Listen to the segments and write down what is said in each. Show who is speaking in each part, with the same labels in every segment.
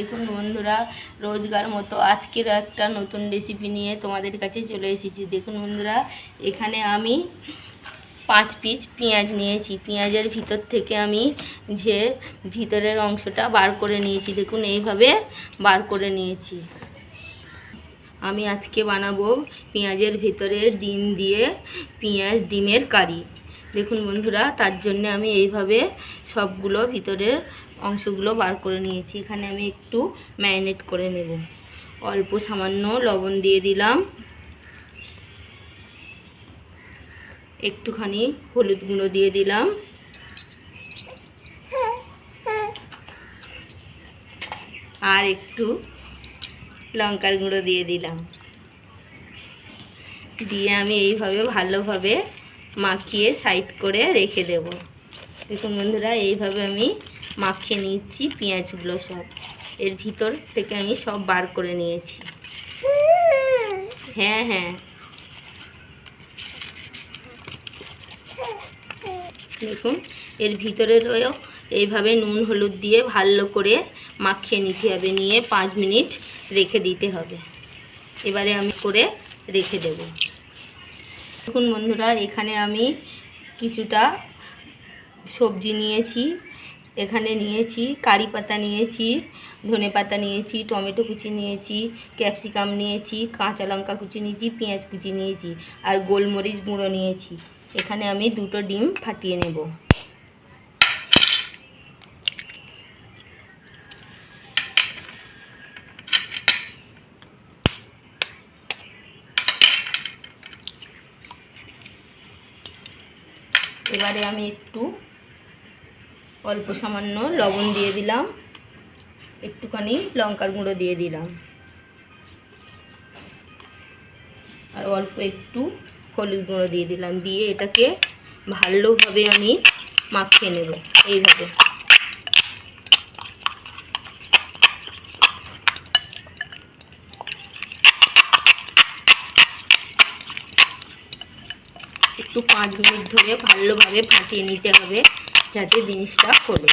Speaker 1: দেখুন বন্ধুরা, রোজগার মতো আজকের একটা নতুন রেসিপি নিয়ে তোমাদের কাছে চলে এসেছি। দেখুন বন্ধুরা, এখানে আমি পাঁচ পিস পেঁয়াজ নিয়েছি। পেঁয়াজের ভিতর থেকে আমি যে ভিতরের অংশটা বার করে নিয়েছি, দেখুন এইভাবে বার করে নিয়েছি। আমি আজকে বানাবো পেঁয়াজের ভিতরে ডিম দিয়ে পেঁয়াজ ডিমের কারি। দেখুন বন্ধুরা, তার জন্য আমি এইভাবে সবগুলো ভিতরের অংশগুলো বার করে নিয়েছি। এখানে আমি একটু ম্যারিনেট করে নেব। অল্প সামান্য লবণ দিয়ে দিলাম। একটুখানি হলুদ গুঁড়ো দিয়ে দিলাম। আর একটু লঙ্কার গুঁড়ো দিয়ে দিলাম। দিয়ে আমি এইভাবে ভালোভাবে মাখিয়ে সাইড করে রেখে দেব। দেখুন বন্ধুরা, এইভাবে আমি মাখিয়ে নিচ্ছি পেঁয়াজগুলো সব। এর ভিতর থেকে আমি সব বার করে নিয়েছি। হ্যাঁ হ্যাঁ। দেখুন, এর ভিতরেরও এইভাবে নুন, হলুদ দিয়ে ভালো করে মাখিয়ে নিতে হবে। নিয়ে পাঁচ মিনিট রেখে দিতে হবে। এবারে আমি করে রেখে দেব। দেখুন বন্ধুরা, এখানে আমি কিছুটা সবজি নিয়েছি। এখানে নিয়েছি, কারি পাতা নিয়েছি, ধনে পাতা নিয়েছি, টমেটো কুচি নিয়েছি, ক্যাপসিকাম নিয়েছি, কাঁচা লঙ্কা কুচি নিয়েছি, পেঁয়াজ কুচি নিয়েছি আর গোলমরিচ গুঁড়ো নিয়েছি। এখানে আমি দুটো ডিম ফাটিয়ে নেব। এবারে আমি একটু অল্প সামান্য লবণ দিয়ে দিলাম। একটুখানি লঙ্কার গুঁড়ো দিয়ে দিলাম। আর অল্প একটু হলুদ গুঁড়ো দিয়ে দিলাম। দিয়ে এটাকে ভালোভাবে আমি মাখিয়ে নেব এইভাবে। একটু পাঁচ মিনিট ধরে ভালোভাবে ফাটিয়ে নিতে হবে। যাতে জিনিসটা খোলে।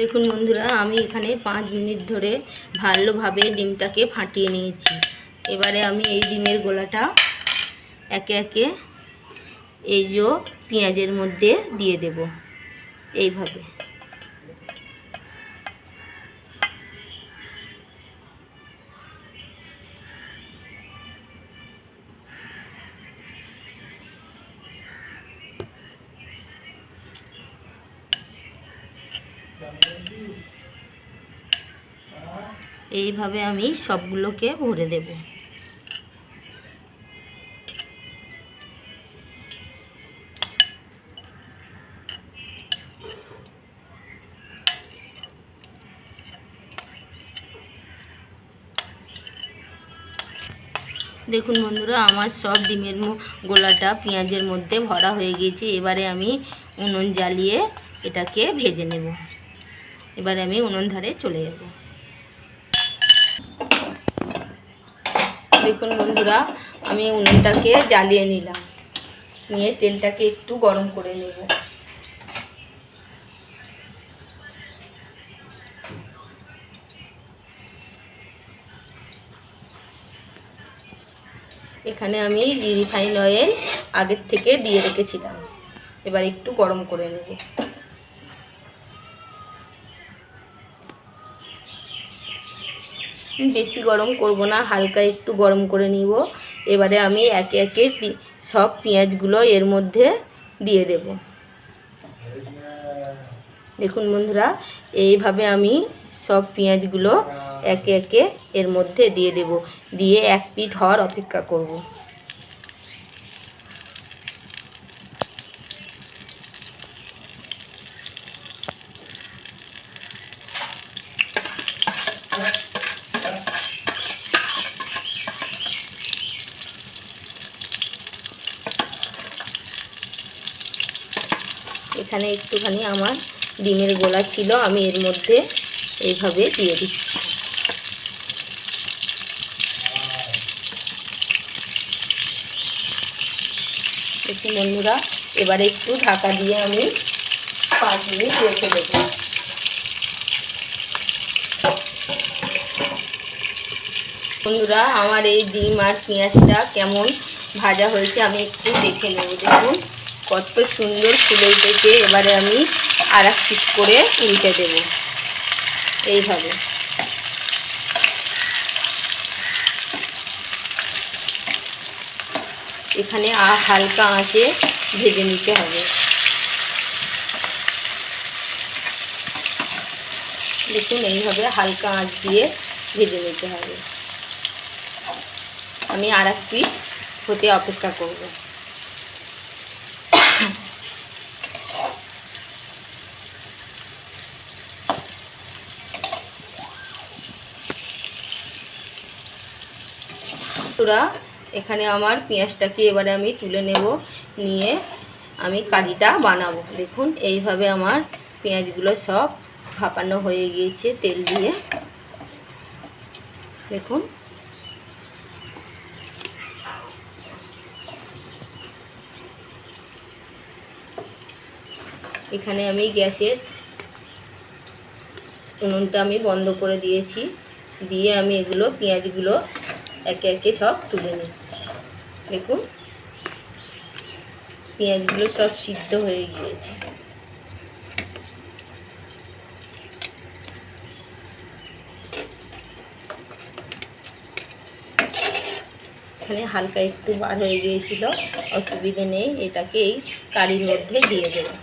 Speaker 1: দেখুন বন্ধুরা, আমি এখানে পাঁচ মিনিট ধরে ভালোভাবে ডিমটাকে ফাটিয়ে নিয়েছি। এবারে আমি এই ডিমের গোলাটা একে একে এই যে পেঁয়াজের মধ্যে দিয়ে দেব। এইভাবে। এইভাবে আমি সবগুলোকে ভরে দেব। দেখুন বন্ধুরা, আমার সব ডিমের গোলাটা পেঁয়াজের মধ্যে ভরা হয়ে গিয়েছে। এবারে আমি উনুন জ্বালিয়ে এটাকে ভেজে নেব। এবারে আমি উনুন ধারে চলে যাব। দেখুন বন্ধুরা, আমি উনুনটাকে জ্বালিয়ে নিলাম। নিয়ে তেলটাকে একটু গরম করে নেব। এখানে আমি রিফাইন অয়েল আগের থেকে দিয়ে রেখেছিলাম। এবার একটু গরম করে নেব। বেশি গরম করব না, হালকা একটু গরম করে নিব। এবারে আমি একে একে সব পেঁয়াজগুলো এর মধ্যে দিয়ে দেব। দেখুন বন্ধুরা, এইভাবে আমি সব পেঁয়াজগুলো একে একে এর মধ্যে দিয়ে দেব। দিয়ে এক পিঠ হওয়ার অপেক্ষা করব। এখানে একটুখানি আমার ডিমের গোলা ছিল, আমি এর মধ্যে এইভাবে দিয়ে দিচ্ছি। বন্ধুরা, এবারে একটু ঢাকা দিয়ে আমি পাঁচ মিনিট রেখে দেবো। বন্ধুরা, আমার এই ডিম আর পেঁয়াজটা কেমন ভাজা হয়েছে আমি একটু দেখে নেব। দেখুন। কত সুন্দর ফুলে উঠেছে এবারে আমি আর এক পিস করে উল্টে দেব। এইভাবে। এখানে আর হালকা আঁচে ভেজে নিতে হবে। দেখুন, এইভাবে হালকা আঁচ দিয়ে ভেজে নিতে হবে। আমি আর এক পিস হতে অপেক্ষা করব। তোরা এখানে আমার পেঁয়াজটাকে এবারে আমি তুলে নেব, নিয়ে আমি কারিটা বানাবো। দেখুন, এইভাবে আমার পেঁয়াজগুলো সব ভাপানো হয়ে গিয়েছে তেল দিয়ে। দেখুন। এখানে আমি গ্যাসের উনুনটা আমি বন্ধ করে দিয়েছি। দিয়ে আমি এগুলো, পেঁয়াজগুলো একে একে সব তুলে নিচ্ছি। দেখুন, পেঁয়াজগুলো সব সিদ্ধ হয়ে গিয়েছে। এখানে হালকা একটু বার হয়ে গিয়েছিল, অসুবিধে নেই এটাকে এই কারির মধ্যে দিয়ে দেবো।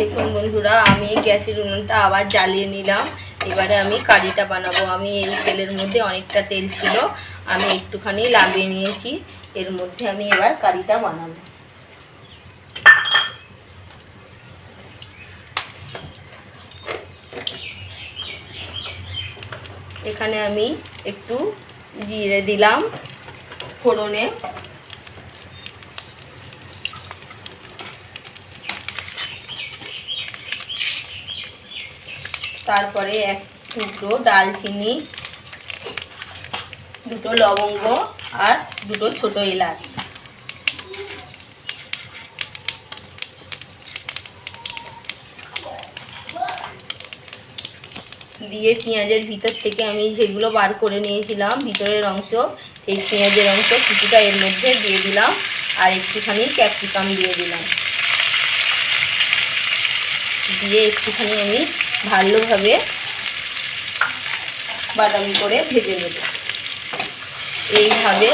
Speaker 1: দেখুন বন্ধুরা, আমি গ্যাসের উনুনটা আবার জ্বালিয়ে নিলাম। এবারে আমি কারিটা বানাবো। আমি এই তেলের মধ্যে অনেকটা তেল ছিল, আমি একটুখানি লাগিয়ে নিয়েছি। এর মধ্যে আমি এবার কারিটা বানাবো। এখানে আমি একটু জিরে দিলাম ফোড়নে। তারপরে এক টুকরো ডালচিনি, দুটো লবঙ্গ আর দুটো ছোট এলাচ। দিয়ে পেঁয়াজের ভিতর থেকে আমি যেগুলো বার করে নিয়েছিলাম, ভিতরের অংশ, সেই পেঁয়াজের অংশ কিছুটা এর মধ্যে দিয়ে দিলাম আর একটুখানি ক্যাপসিকাম দিয়ে দিলাম। দিয়ে একটুখানি আমি ভালোভাবে বাদামি করে ভেজে নেব। এইভাবে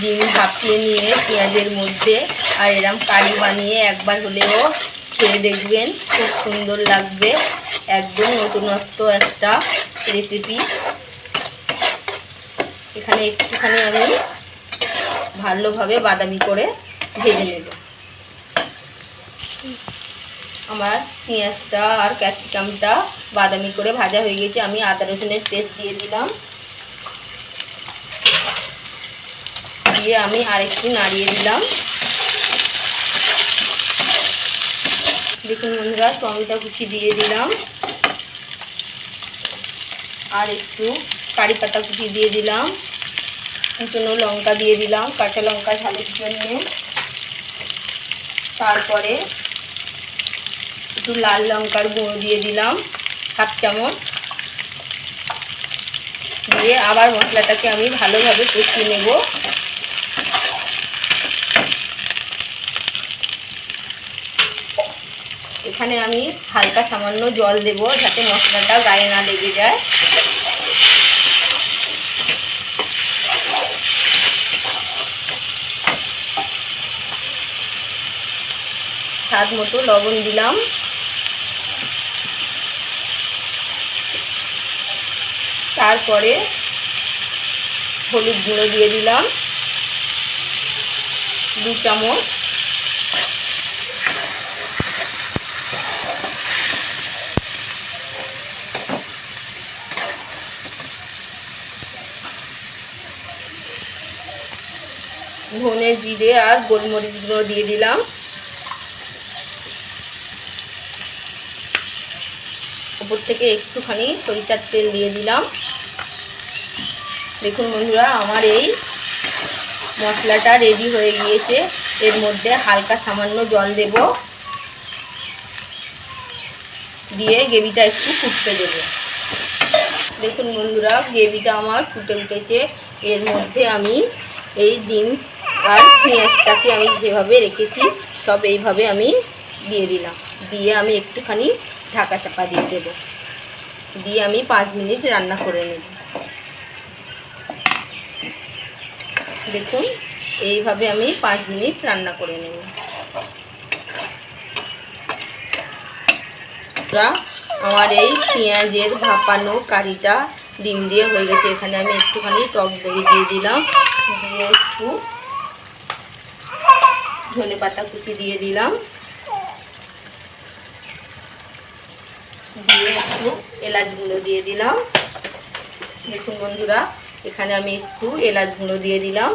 Speaker 1: ডিম ভাপিয়ে নিয়ে পেঁয়াজের মধ্যে আর এরম কারি বানিয়ে একবার হলেও খেয়ে দেখবেন, খুব সুন্দর লাগবে। একদম নতুনত্ব একটা রেসিপি এখানে একটুখানি আমি ভালোভাবে বাদামি করে ভেজে নেব। আমার পেঁয়াজটা আর ক্যাপসিকামটা বাদামি করে ভাজা হয়ে গেছে। আমি আদা রসুনের পেস্ট দিয়ে দিলাম। দিয়ে আমি আরেকটু নাড়িয়ে দিলাম। দেখুন বন্ধুরা, টমেটো কুচি দিয়ে দিলাম। আর একটু কারি পাতা কুচি দিয়ে দিলাম। কুচনো লঙ্কা দিয়ে দিলাম, কাঁচা লঙ্কা ঝালের জন্য। তারপরে একটু লাল লঙ্কার গুঁড়ো দিয়ে দিলাম, হাফ চামচ। দিয়ে আবার মশলাটাকে আমি ভালোভাবে কষিয়ে নেব। এখানে আমি হালকা সামান্য জল দেব যাতে মশলাটা গায়ে না লেগে যায়। স্বাদ মতো লবণ দিলাম। তারপরে হলুদ গুঁড়ো দিয়ে দিলাম। দু চামচ। ধনে জিরে আর গোলমরিচ গুঁড়ো দিয়ে দিলাম। উপর থেকে একটুখানি সরিষার তেল দিয়ে দিলাম। দেখুন বন্ধুরা, আমার এই মশলাটা রেডি হয়ে গিয়েছে। এর মধ্যে হালকা সামান্য জল দেব। দিয়ে গ্রেভিটা একটু ফুটতে দেবো। দেখুন বন্ধুরা, গ্রেভিটা আমার ফুটে উঠেছে। এর মধ্যে আমি এই ডিম আর পেঁয়াজটাকে আমি যেভাবে রেখেছি, সব এইভাবে আমি দিয়ে দিলাম। দিয়ে আমি একটুখানি ঢাকা চাপা দিয়ে দেবো। দিয়ে আমি পাঁচ মিনিট রান্না করে নেব। দেখুন, এইভাবে আমি পাঁচ মিনিট রান্না করে নেব। আমার এই পেঁয়াজের ভাপানো কারিটা ডিম দিয়ে হয়ে গেছে। এখানে আমি একটুখানি টক দই দিয়ে দিলাম, দিয়ে একটু ধনে পাতা কুচি দিয়ে দিলাম, দিয়ে একটু এলাচ গুঁড়ো দিয়ে দিলাম। দেখুন বন্ধুরা এখানে আমি একটু এলাচ গুঁড়ো দিয়ে দিলাম।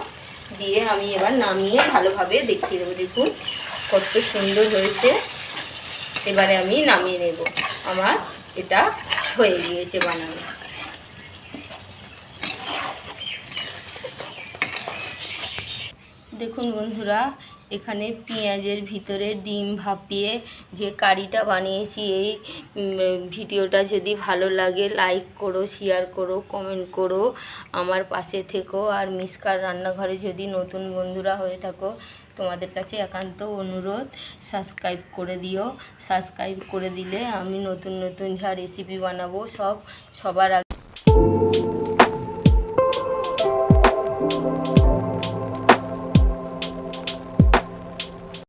Speaker 1: দিয়ে আমি এবার নামিয়ে ভালোভাবে দেখিয়ে দেবো, দেখুন কত সুন্দর হয়েছে। এবারে আমি নামিয়ে নেব। আমার এটা হয়ে গিয়েছে বানানো। দেখুন বন্ধুরা এখানে পেঁয়াজের ভিতরে ডিম ভাপিয়ে যে কারিটা বানিয়েছি, এই ভিডিওটা যদি ভালো লাগে লাইক করো শেয়ার করো কমেন্ট করো, আমার পাশে থেকো। আর মিসকার রান্নাঘরে যদি নতুন বন্ধুরা হয়ে থাকো, তোমাদের কাছে একান্ত অনুরোধ সাবস্ক্রাইব করে দিও। সাবস্ক্রাইব করে দিলে আমি নতুন নতুন যা রেসিপি বানাবো, সব সবার